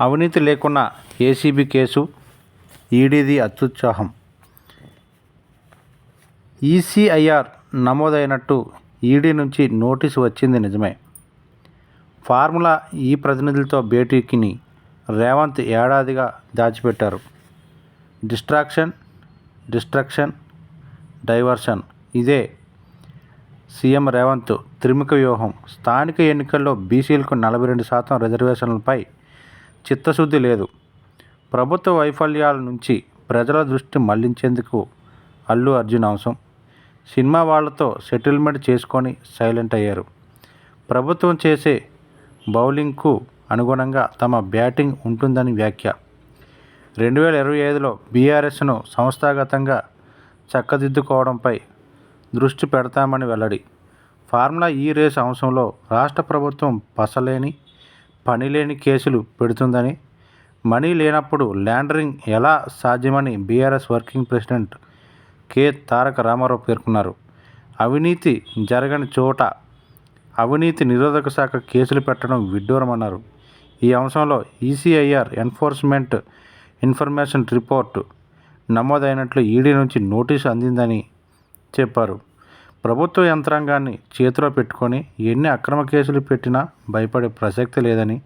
అవినీతి లేకున్నా ACB case ఈడీది అత్యుత్సాహం. ఈసీఐఆర్ నమోదైనట్టు ఈడీ నుంచి నోటీసు వచ్చింది నిజమే. ఫార్ములా ఈ ప్రతినిధులతో భేటీకిని రేవంత్ ఏడాదిగా దాచిపెట్టారు. Distraction destruction diversion. ఇదే సీఎం రేవంత్ త్రిముఖ వ్యూహం. స్థానిక ఎన్నికల్లో బీసీలకు నలభై రెండు శాతం రిజర్వేషన్లపై చిత్తశుద్ధి లేదు. ప్రభుత్వ వైఫల్యాల నుంచి ప్రజల దృష్టి మళ్ళించేందుకు అల్లు అర్జున్ అంశం. సినిమా వాళ్ళతో సెటిల్మెంట్ చేసుకొని సైలెంట్ అయ్యారు. ప్రభుత్వం చేసే బౌలింగ్కు అనుగుణంగా తమ బ్యాటింగ్ ఉంటుందని వ్యాఖ్య. రెండు వేల ఇరవై ఐదులో బీఆర్ఎస్ను సంస్థాగతంగా చక్కదిద్దుకోవడంపై దృష్టి పెడతామని వెల్లడి. ఫార్ములా ఈ రేసు అంశంలో రాష్ట్ర ప్రభుత్వం పసలేని పనిలేని కేసులు పెడుతుందని మనీ లేనప్పుడు ల్యాండరింగ్ ఎలా సాధ్యమని BRS working president K. Taraka Rama Rao పేర్కొన్నారు. అవినీతి జరగని చోట అవినీతి నిరోధక శాఖ కేసులు పెట్టడం విడ్డూరమన్నారు. ఈ అంశంలో ఈసీఐఆర్ ఎన్ఫోర్స్మెంట్ ఇన్ఫర్మేషన్ రిపోర్ట్ నమోదైనట్లు ఈడీ నుంచి నోటీసు అందిందని చెప్పారు. ప్రభుత్వ యంత్రాంగాన్ని చేతిలో పెట్టుకొని ఎన్ని అక్రమ కేసులు పెట్టినా భయపడే ప్రసక్తి లేదని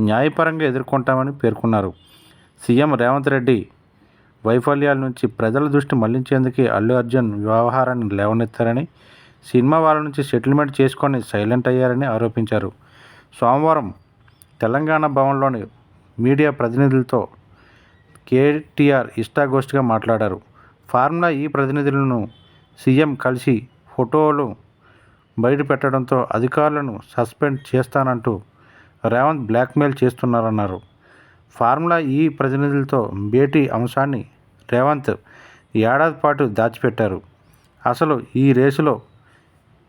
న్యాయపరంగా ఎదుర్కొంటామని పేర్కొన్నారు. సీఎం రేవంత్ రెడ్డి వైఫల్యాల నుంచి ప్రజల దృష్టి మళ్ళించేందుకే అల్లు అర్జున్ వ్యవహారాన్ని లేవనెత్తారని సినిమా వాళ్ళ నుంచి సెటిల్మెంట్ చేసుకొని సైలెంట్ అయ్యారని ఆరోపించారు. సోమవారం తెలంగాణ భవన్లోని మీడియా ప్రతినిధులతో కేటీఆర్ ఇష్టాగోష్ఠిగా మాట్లాడారు. ఫార్ములా ఈ ప్రతినిధులను సీఎం కలిసి ఫోటోలు బయట పెట్టడంతో అధికారులను సస్పెండ్ చేస్తానంటూ రేవంత్ బ్లాక్మెయిల్ చేస్తున్నారన్నారు. ఫార్ములా ఈ ప్రతినిధులతో భేటీ అంశాన్ని రేవంత్ ఏడాది పాటు దాచిపెట్టారు. అసలు ఈ రేసులో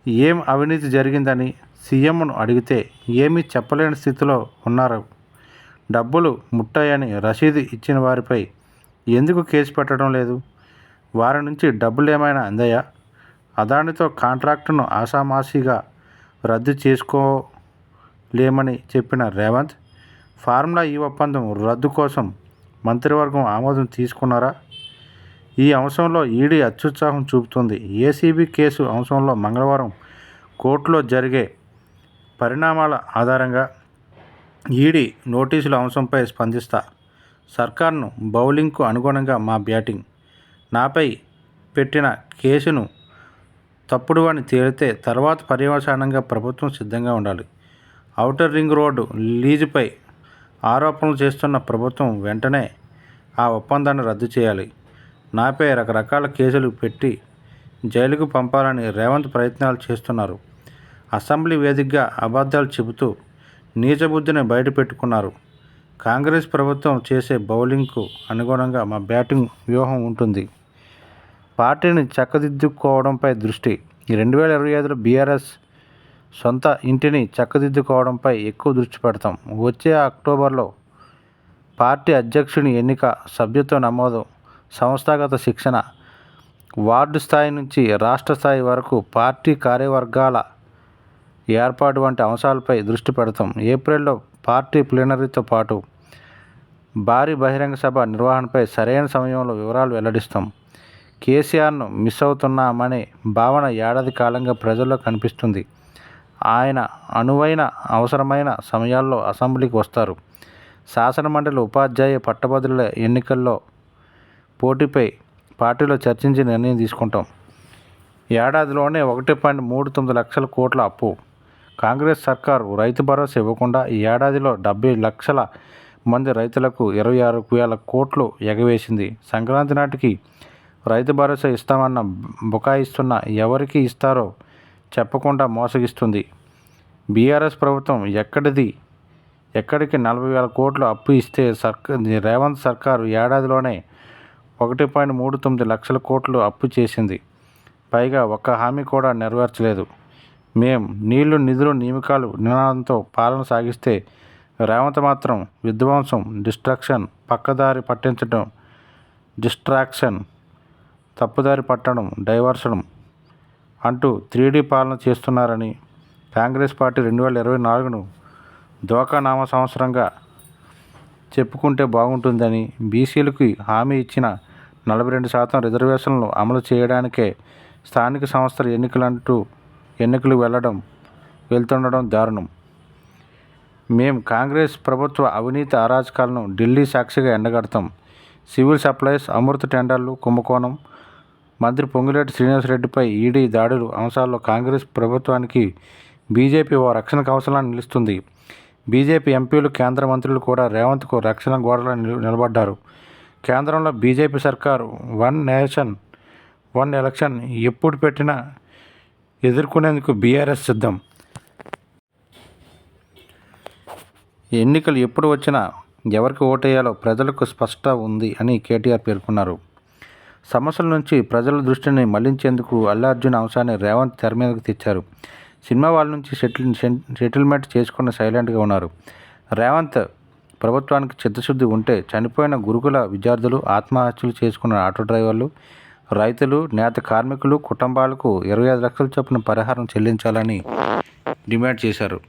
ఏం అవినీతి జరిగిందని సీఎంను అడిగితే ఏమీ చెప్పలేని స్థితిలో ఉన్నారు. డబ్బులు ముట్టాయని రసీదు ఇచ్చిన వారిపై ఎందుకు కేసు పెట్టడం లేదు? వారి నుంచి డబ్బులు ఏమైనా అందాయా? అదానితో కాంట్రాక్టును ఆషామాషీగా రద్దు చేసుకోలేమని చెప్పిన రేవంత్ ఫార్ములా ఈ ఒప్పందం రద్దు కోసం మంత్రివర్గం ఆమోదం తీసుకున్నారా? ఈ అంశంలో ఈడీ అత్యుత్సాహం చూపుతుంది. ఏసీబీ కేసు అంశంలో మంగళవారం కోర్టులో జరిగే పరిణామాల ఆధారంగా ఈడీ నోటీసుల అంశంపై స్పందిస్తా సర్కార్ను బౌలింగ్కు అనుగుణంగా మా బ్యాటింగ్. నాపై పెట్టిన కేసును తప్పుడు అని తేలితే తర్వాత పర్యవసానంగా ప్రభుత్వం సిద్ధంగా ఉండాలి. ఔటర్ రింగ్ రోడ్డు లీజుపై ఆరోపణలు చేస్తున్న ప్రభుత్వం వెంటనే ఆ ఒప్పందాన్ని రద్దు చేయాలి. నాపై రకరకాల కేసులు పెట్టి జైలుకు పంపాలని రేవంత్ ప్రయత్నాలు చేస్తున్నారు. అసెంబ్లీ వేదికగా అబద్ధాలు చెబుతూ నీచబుద్ధిని బయటపెట్టుకున్నారు. కాంగ్రెస్ ప్రభుత్వం చేసే బౌలింగ్కు అనుగుణంగా మా బ్యాటింగ్ వ్యూహం ఉంటుంది. పార్టీని చక్కదిద్దుకోవడంపై దృష్టి. రెండు వేల ఇరవై ఐదులో బీఆర్ఎస్ సొంత ఇంటిని చక్కదిద్దుకోవడంపై ఎక్కువ దృష్టి పెడతాం. వచ్చే అక్టోబర్లో పార్టీ అధ్యక్షుని ఎన్నిక సభ్యత్వ నమోదు సంస్థాగత శిక్షణ వార్డు స్థాయి నుంచి రాష్ట్ర స్థాయి వరకు పార్టీ కార్యవర్గాల ఏర్పాటు వంటి అంశాలపై దృష్టి పెడతాం. ఏప్రిల్లో పార్టీ ప్లీనరీతో పాటు భారీ బహిరంగ సభ నిర్వహణపై సరైన సమయంలో వివరాలు వెల్లడిస్తాం. కేసీఆర్ను మిస్ అవుతున్నామనే భావన ఏడాది కాలంగా ప్రజల్లో కనిపిస్తుంది. ఆయన అనువైన అవసరమైన సమయాల్లో అసెంబ్లీకి వస్తారు. శాసనమండలి ఉపాధ్యాయ పట్టభద్రుల ఎన్నికల్లో పోటీపై పార్టీలో చర్చించి నిర్ణయం తీసుకుంటాం. ఏడాదిలోనే ఒకటి పాయింట్ మూడు తొమ్మిది లక్షల కోట్ల అప్పు. కాంగ్రెస్ సర్కారు రైతు భరోసా ఇవ్వకుండా ఈ ఏడాదిలో డెబ్బై లక్షల మంది రైతులకు ఇరవై ఆరు వేల కోట్లు ఎగవేసింది. సంక్రాంతి నాటికి రైతు భరోసా ఇస్తామన్న బుకాయిస్తున్న ఎవరికి ఇస్తారో చెప్పకుండా మోసగిస్తుంది. బీఆర్ఎస్ ప్రభుత్వం ఎక్కడిది? ఎక్కడికి నలభై వేల కోట్లు అప్పు ఇస్తే సర్క రేవంత్ సర్కారు ఏడాదిలోనే ఒకటి పాయింట్ మూడు తొమ్మిది లక్షల కోట్లు అప్పు చేసింది. పైగా ఒక్క హామీ కూడా నెరవేర్చలేదు. మేం నీళ్ళు నిధులు నియమకాలు నినాదంతో పాలన సాగిస్తే రేవంత్ మాత్రం విధ్వంసం డిస్ట్రక్షన్ పక్కదారి పట్టించడం డిస్ట్రాక్షన్ తప్పుదారి పట్టడం డైవర్షన్ అంటూ త్రీడీ పాలన చేస్తున్నారని కాంగ్రెస్ పార్టీ రెండు వేల ఇరవై నాలుగును దోకానామ సంవత్సరంగా చెప్పుకుంటే బాగుంటుందని బీసీలకు హామీ ఇచ్చిన నలభై రెండు శాతం రిజర్వేషన్లు అమలు చేయడానికే స్థానిక సంస్థల ఎన్నికలంటూ ఎన్నికలు వెళ్ళడం వెళ్తుండడం దారుణం. మేం కాంగ్రెస్ ప్రభుత్వ అవినీతి అరాచకాలను ఢిల్లీ సాక్షిగా ఎండగడతాం. సివిల్ సప్లైస్ అమృత టెండర్లు కుంభకోణం మంత్రి పొంగులేటి శ్రీనివాసరెడ్డిపై ఈడీ దాడులు అంశాల్లో కాంగ్రెస్ ప్రభుత్వానికి బీజేపీ ఓ రక్షణ కవచంలా నిలుస్తుంది. బీజేపీ ఎంపీలు కేంద్ర మంత్రులు కూడా రేవంత్కు రక్షణ గోడలా నిలబడ్డారు. కేంద్రంలో బీజేపీ సర్కారు వన్ నేషన్ వన్ ఎలక్షన్ ఎప్పుడు పెట్టినా ఎదుర్కొనేందుకు బీఆర్ఎస్ సిద్ధం. ఎన్నికలు ఎప్పుడు వచ్చినా ఎవరికి ఓటేయాలో ప్రజలకు స్పష్ట ఉంది అని కేటీఆర్ పేర్కొన్నారు. సమస్యల నుంచి ప్రజల దృష్టిని మళ్ళించేందుకు అల్లార్జున్ అంశాన్ని రేవంత్ తెర మీదకు తెచ్చారు. సినిమా వాళ్ళ నుంచి సెటిల్ సెటిల్మెంట్ చేసుకున్న సైలెంట్గా ఉన్నారు. రేవంత్ ప్రభుత్వానికి చిత్తశుద్ధి ఉంటే చనిపోయిన గురుకుల విద్యార్థులు ఆత్మహత్యలు చేసుకున్న ఆటో డ్రైవర్లు రైతులు నేత కార్మికులు కుటుంబాలకు ఇరవై ఐదు లక్షల చొప్పున పరిహారం చెల్లించాలని డిమాండ్ చేశారు.